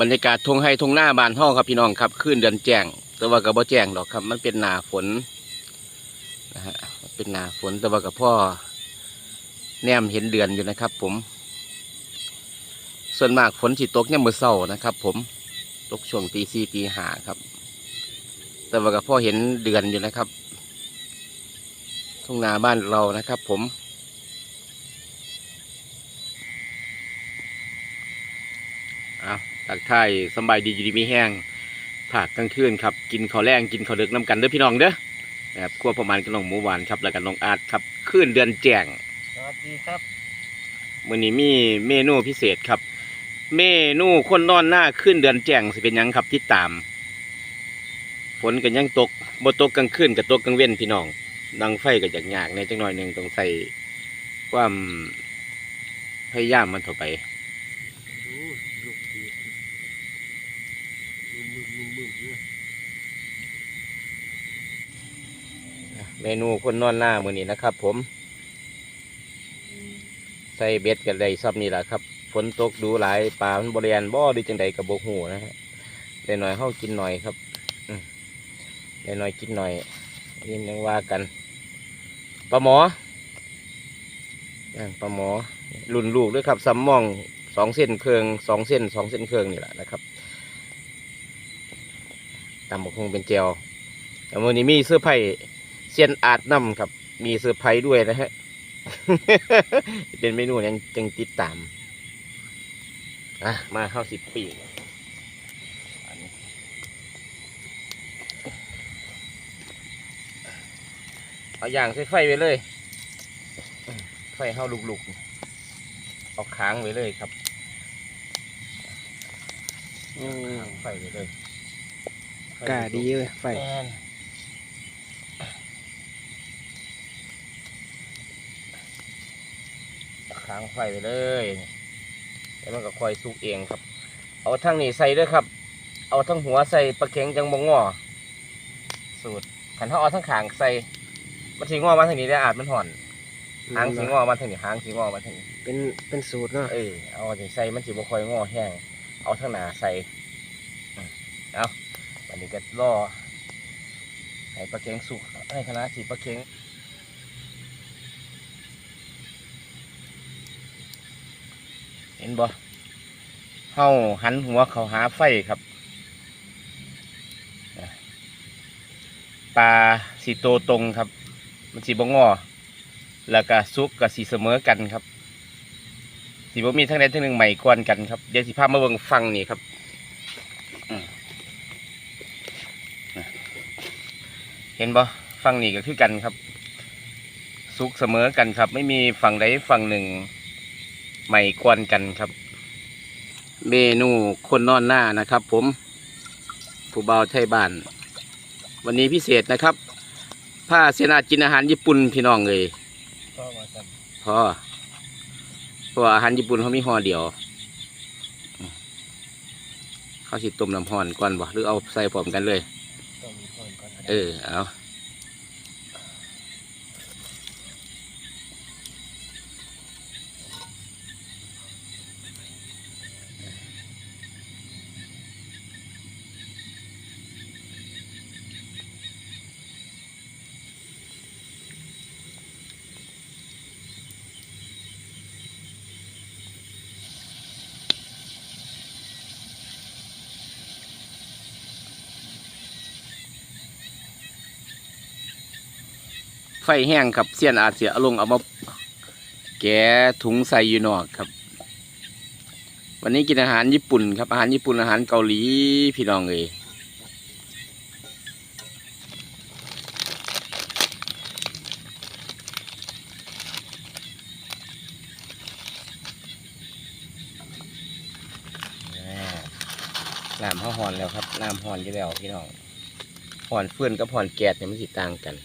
บรรยากาศทงให้ทงหน้าบานห้องครับพี่น้องครับขึ้นเดือนแจ้ง แต่ว่ากับบ่แจ้งหรอกครับ มันเป็นหนาฝนนะฮะเป็นหนาฝนแต่ว่ากับพ่อแนมเห็นเดือนอยู่นะครับ ผม ส่วนมากฝนสิตกเนี่ยมมือเศร้านะครับ ผมตกช่วงตีสี่ตีห้าครับ แต่ว่ากับพ่อเห็นเดือนอยู่นะครับทุ่งนาบ้านเรานะครับ ผม เอา ตักไทายสำบายดีอยู่ดีมีแห้งผักกลางคืนครับ กินข้าวแรงกินข้าวเดึกน้ำกันเด้อพี่น้องเด้อนะครับครัวประมาณกับน้องหมูหวานครับแล้วกันน้องอาร์ตครับคืนเดือนแจงสวัสดีครับมื้อนี้มีเมนูพิเศษครับ เมนูคนนอนหน้าขึ้นเดือนแจงสิเป็นหยังครับที่ตาม ฝนกันยังตกบ่ตกกลางคืนกับตกกลางเว้นพี่น้องดังไฟก็อยากยากในจังหน่อยหนึ่งต้องใส่ความพยายามมันเข้าไป โอ้ลูกดีมึนมึนมึนมึนเนี่ย เมนูคนนอนหน้ามือนี้นะครับ ผม ใส่เบ็ดกันได้ซับนี่แหละครับ ฝนตกดูหลายปลาบริเวณบ่อดีจังใดกับโบหูนะฮะได้หน่อยเข้ากินหน่อยครับอืมได้หน่อยกินหน่อยนี่ยังว่ากันปลาหมอย่างปลาหมอรุ่นลูกด้วยครับซัมมองสองเส้นเครืองสองเส้นสองเส้นเครืองนี่แหละนะครับตำบกคงเป็นเจลแต่วันนี้มีเสื้อไผ่ เซียนอาดน้ำครับ มีเสื้อร์ไผ่ด้วยนะฮะ เป็นเมนูยังจังติดตาม อะ มาเข้าสิบปีกอันนี้เอาอย่างใส่ไฟไว้เลย ไฟเข้าลุกๆ เอาค้างไว้เลยครับอืมค้างไฟไว้เลยไฟกล้าดีเลยไฟ แอนค้างไฟไปเลยแล้วมันก็คอยสุกเองครับ เอาทั้งนี้ใส่ด้วยครับ เอาทั้งหัวใส่ปลาเข็งจังบงงอสูตรขันเขาเอาทั้งขางใส่มันสีงอมาทางนี้ได้อาจมันห่อนหางสีงอมาทางนี้หางสีงอมาทางนี้เป็นเป็นสูตรเนาะเออเอาอันนี้ใส่มันสีบ่ค่อยงอแห้งเอาทั้งหนาใส่อืมเอาอันนี้ก็ล่อให้ปลาเข็งสุกให้คณะสีปลาเข็ง ห็นบ่เฮาหันหัวเขาหาไฟครับปลาสีโตตรงครับ มันสีบงอแล้วก็ซุกกับสีเสมอกันครับสีบ่มีทั้งใดทั้งหนึ่งใหม่กวนกันครับเดี๋ยวสิพาพมาเบิ่งฟังนี่ครับเห็นบ่ฟังนี่ก็คือกันครับ ซุกเสมอกันครับ ไม่มีฝั่งใดฝั่งหนึ่ง ใหม่กวนกันครับ เมนูคนนอนหน้านะครับ ผมผู้เบาวไทยบ้าน วันนี้พิเศษนะครับผ้าเสนากินอาหารญี่ปุ่นพี่น้องเลยก็มาสั่นพอเพราะว่าอาหารญี่ปุ่นเขามีห่อเดียวอืมเขาสิต้มน้ำห่อนก่อนบ่หรือเอาใส่พร้อมกันเลยต้มก่อนก่อนเออเอา ฟแห้งครับเสียนอาจเสียอาลงเอามาแกะถุงใส่อยู่นอกครับ วันนี้กินอาหารญี่ปุ่นครับ อาหารญี่ปุ่นอาหารเกาหลีพี่น้องเลยน้ำเขาหอนแล้วครับน้ำหอนอยู่แล้วพี่น้องหอนเฟื่อนกับหอนแก๊สเนี่ยมันสิต่างกัน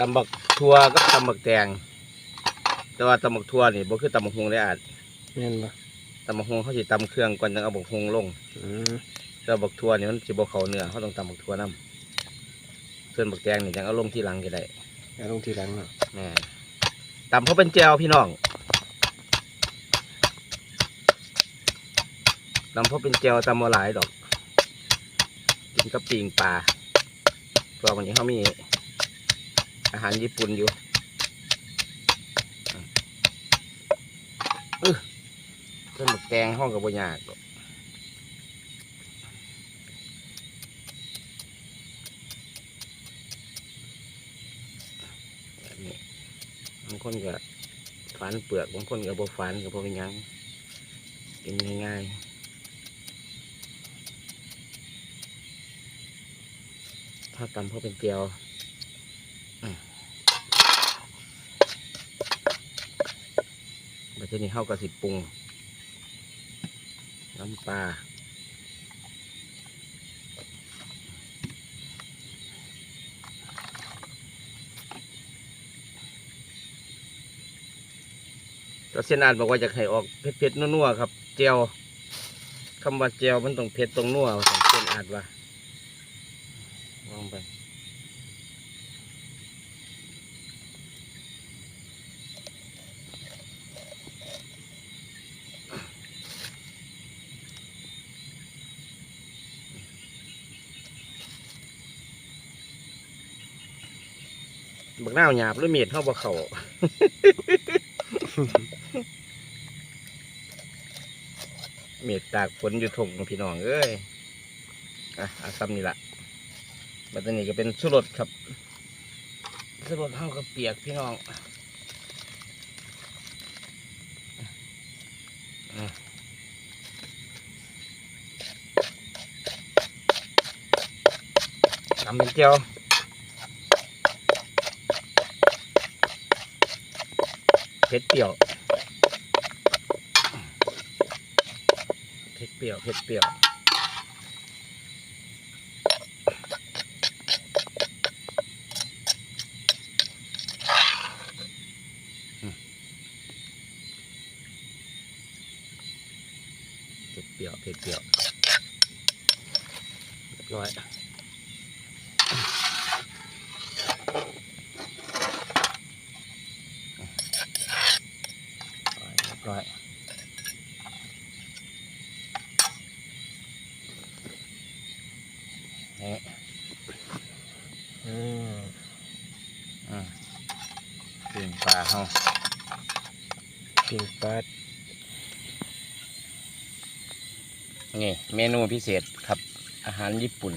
ตำบักทั่วกับตำบักแตงแต่ว่าตำบักทั่วนี่บ่คือตำบักฮงได้อาจแม่นบ่ตำบักฮงเขาสิตำเครื่องก่อนจังเอาบักฮงลงอืมแต่บักทั่วนี่มันสิบ่เข้าเนื้อเขาต้องตำบักทั่วนํส่วนบักแตงนี่จังเอาลงที่หลังก็ได้เอาลงทีหลังเนาะแหม่ตำเพราะเป็นแจวพี่น้องตำเพราะเป็นแจวตำมาหลายดอกกินกับปิงปลาเพราะวันนี้เขามี อาหารญี่ปุ่นอยู่เออเส้นหมึกแกงห้องกับบยากดอกแบบนี้บางคนก็ฟันเปลือกบางคนก็บ่ฟันก็บ่เป็นยังกินง่ายๆถ้าตำเพราะเป็นเจียว บัด ทีนี้เข้ากับสิปรุง น้ำปลาก็เส้นอาดบอกว่าจะให้ออกเผ็ดๆนัวๆครับเจียวคำว่าเจียวมันต้องเผ็ดตรงนัวของเส้นอาดว่า บักนาวหยาบหรือเมียดเข้าบ่เขาเมียดตากฝนอยู่ทงพี่น้องเอ้ยอะอาซำนี่ละบัดนี้ก็เป็นสุรสครับ สุรสเท่ากับเปียกพี่น้องทำเป็นเจียว เผ็ดเปรี้ยวเผ็ดเปรี้ยวเผ็ดเปรี้ยวเผ็ดเปรี้ยวเผ็ดเปรี้ยวเรียบร้อยเรียบร้อยนี่ อืม อืมปิ้งปลา เฮาปิ้งปลานี่เมนูพิเศษครับ อาหารญี่ปุ่น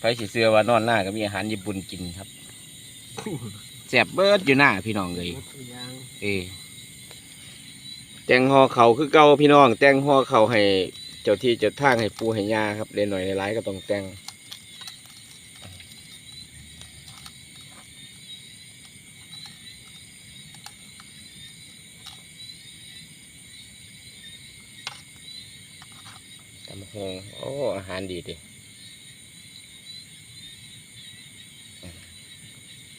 ไปสิเสือว่านอนหน้าก็มีอาหารญี่ปุ่นกินครับแสบเบิดอยู่หน้าพี่น้องเลยหมดทุกอย่างเออแตงหอเขาคือเก่าพี่น้อง แตงหอเขาให้เจ้าที่เจ้าทางให้ปูให้ยาครับเล่นหน่อยในร้ายๆก็ต้องแต่งตำหงโอ้อาหารดีดิ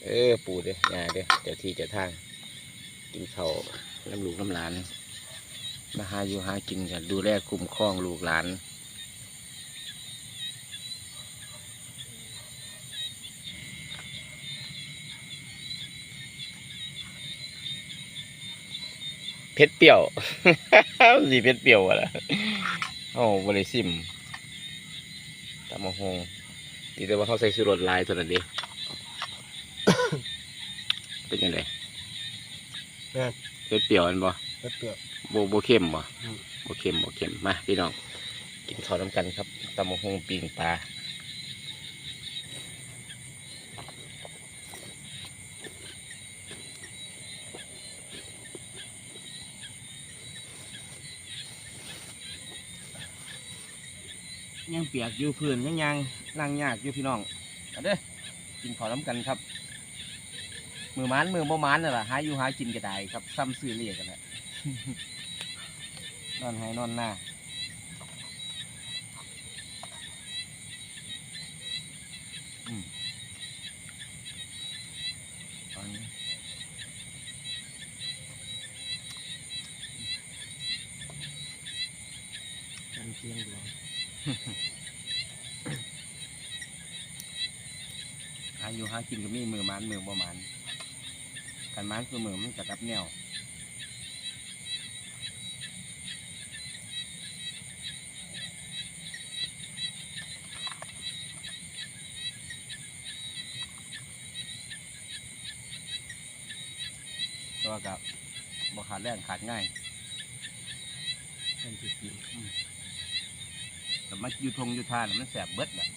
เออ ปูเด้อยาเด้อเจ้าที่เจ้าทาง กินเขาวน้ำลูกน้ำหลาน มาหาอยู่หากินกัน ดูแลคุ้มครองลูกหลานเพชรเปรี้ยว สีเพชรเปรี้ยวอะล่ะโอ้บริซิม ตามะฮงดีแต่ว่าเขาใส่ชูรสลายเท่านั้นเดีเป็นยังไงแม่นเพชรเปรี้ยวอันบ่เปรี้ยว โบโบเข้มบ่อืม โบเข้มโบเข้มมาพี่น้อง กินข้าวน้ำกันครับตำมะฮงปิงปลา ยังเปียกอยู่พื้นยังยังนั่งยากอยู่พี่น้องเอาเด้อกินขอน้ำกันครับ มือมันมือบ่มันน่ะละหาอยู่หากินก็ได้ครับซ้ำซื้อเรียกกันแหละ นอนหายนอนหน้าอืมตอนนี้กันเตียงดวง อยู่หากินก็มีมือมันมือบ่มันกันมันคือมือมันจะกับแนวตัวกับบ่ขาดแรงขาดง่ายท่านที่กินแต่มาอยู่ทงอยู่ทานมันแสบเบิดแหละ